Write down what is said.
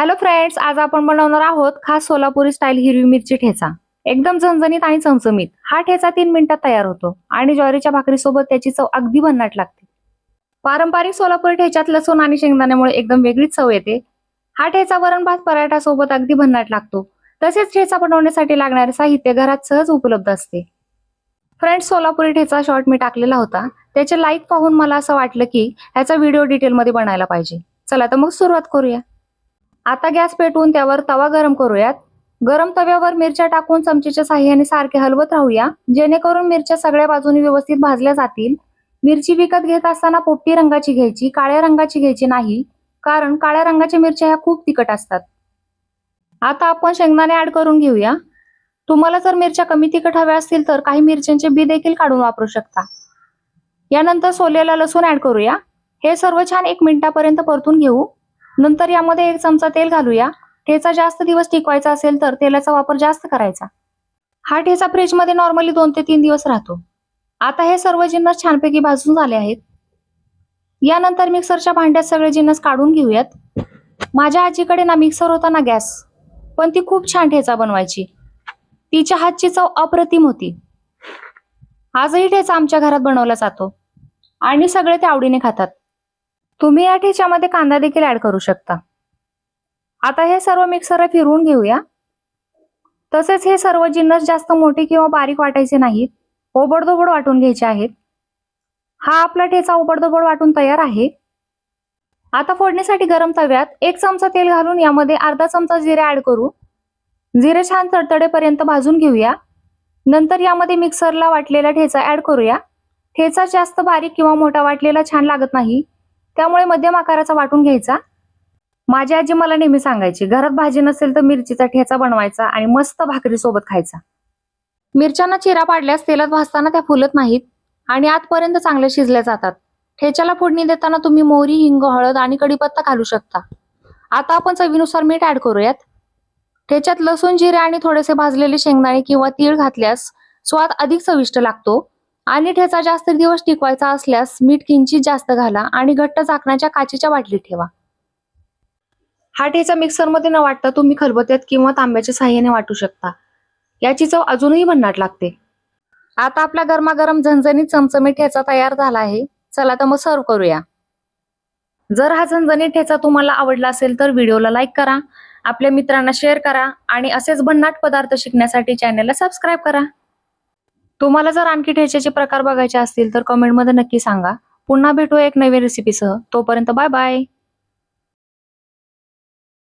Hello friends आज आपण बनवणार आहोत खास सोलापुरी स्टाईल हिरवी मिरची ठेचा. एकदम झणझणीत आणि चमचमीत. हा ठेचा तीन मिनिटात तयार होतो आणि ज्वारीच्या भाकरीसोबत त्याची चव अगदी भन्नाट लागते. पारंपरिक सोलापुरी ठेच्यात लसूण आणि शेंगदाण्यामुळे एकदम वेगळीच चव येते. हा ठेचा वरण भात पराठासोबत अगदी भन्नाट लागतो. तसेच ठेचा बनवण्यासाठी लागणारे साहित्य घरात सहज उपलब्ध असते. फ्रेंड्स सोलापुरी ठेचा शॉर्ट मी टाकलेला होता. त्याचे लाईक पाहून मला असं वाटलं की ह्याचा व्हिडिओ डिटेलमध्ये बनायला पाहिजे. चला तर मग सुरुवात करूया. आता गॅस पेटवून त्यावर तवा गरम करूयात. गरम तव्यावर मिरच्या टाकून चमचेच्या साह्याने सारखे हलवत राहूया. जेणेकरून मिरच्या सगळ्या बाजूनी व्यवस्थित भाजल्या जातील. मिरची विकत घेत असताना पोपटी रंगाची घ्यायची काळ्या रंगाची घ्यायची नाही कारण काळ्या रंगाच्या मिरच्या ह्या खूप तिखट असतात. आता आपण शेंगदाणे ऍड करून घेऊया. तुम्हाला जर मिरच्या कमी तिखट हव्या असतील तर काही मिरच्यांचे बी देखील काढून वापरू शकता. यानंतर सोलेला लसूण ऍड करूया. हे सर्व छान एक मिनिटापर्यंत परतून घेऊ. नंतर यामध्ये एक चमचा तेल घालूया. ठेचा जास्त दिवस टिकवायचा असेल तर तेलाचा वापर जास्त करायचा. हा ठेचा फ्रीजमध्ये नॉर्मली दोन ते तीन दिवस राहतो. आता हे सर्व जिन्नस छानपैकी भाजून झाले आहेत. यानंतर मिक्सरच्या भांड्यात सगळे जिन्नस काढून घेऊयात. माझ्या आजीकडे ना मिक्सर होता ना गॅस पण ती खूप छान ठेचा बनवायची. तिच्या हातची चव अप्रतिम होती. आजही ठेचा आमच्या घरात बनवला जातो. आणि सगळे ते आवडीने खातात. तुम्ही या ठेच्यामध्ये कांदा देखील ऍड करू शकता. आता हे सर्व मिक्सर फिरवून घेऊया. तसेच हे सर्व जिन्नस जास्त मोठे किंवा बारीक वाटायचे नाहीत. ओबडधोबड वाटून घ्यायचे आहेत. हा आपला ठेचा ओबडधोबड वाटून तयार आहे. आता फोडणीसाठी गरम तव्यात एक चमचा तेल घालून यामध्ये अर्धा चमचा जिरे ऍड करू. जिरे छान तडतडेपर्यंत भाजून घेऊया. नंतर यामध्ये मिक्सरला वाटलेला ठेचा ऍड करूया. ठेचा जास्त बारीक किंवा मोठा वाटलेला छान लागत नाही. त्यामुळे मध्यम आकाराचा वाटून घ्यायचा. माझी आजी मला नेहमी सांगायची घरात भाजी नसेल तर मिरचीचा ठेचा बनवायचा आणि मस्त भाकरी सोबत खायचा. मिरच्यांना चिरा पाडल्यास तेलात भाजताना त्या फुलत नाहीत आणि आतपर्यंत चांगल्या शिजल्या जातात. ठेच्याला फोडणी देताना तुम्ही मोहरी हिंग हळद आणि कडीपत्ता घालू शकता. आता आपण चवीनुसार मीठ ऍड करूयात. ठेच्यात लसूण जिरे आणि थोडेसे भाजलेले शेंगदाणे किंवा तीळ घातल्यास स्वाद अधिक चविष्ट लागतो. आणि ठेचा जास्त दिवस टिकवायचा असल्यास मीठ किंचित जास्त घाला आणि घट्ट झाकण्याच्या काचेच्या बाटलीत ठेवा. हा ठेचा मिक्सरमध्ये न वाटता तुम्ही खलबत्त्यात किंवा तांब्याच्या साह्याने वाटू शकता. याची चव अजूनही भन्नाट लागते. आता आपला गरमागरम झणझणीत चमचमीत ठेचा तयार झाला आहे. चला तर मग सर्व करूया. जर हा झणझणीत ठेचा तुम्हाला आवडला असेल तर व्हिडिओला लाईक करा. आपल्या मित्रांना शेअर करा आणि असेच भन्नाट पदार्थ शिकण्यासाठी चॅनलला सबस्क्राईब करा. तुम्हाला जर आणखी ठेच्याचे प्रकार बघायचे असतील तर कमेंटमध्ये नक्की सांगा. पुन्हा भेटू एक नवीन रेसिपीसह तोपर्यंत बाय बाय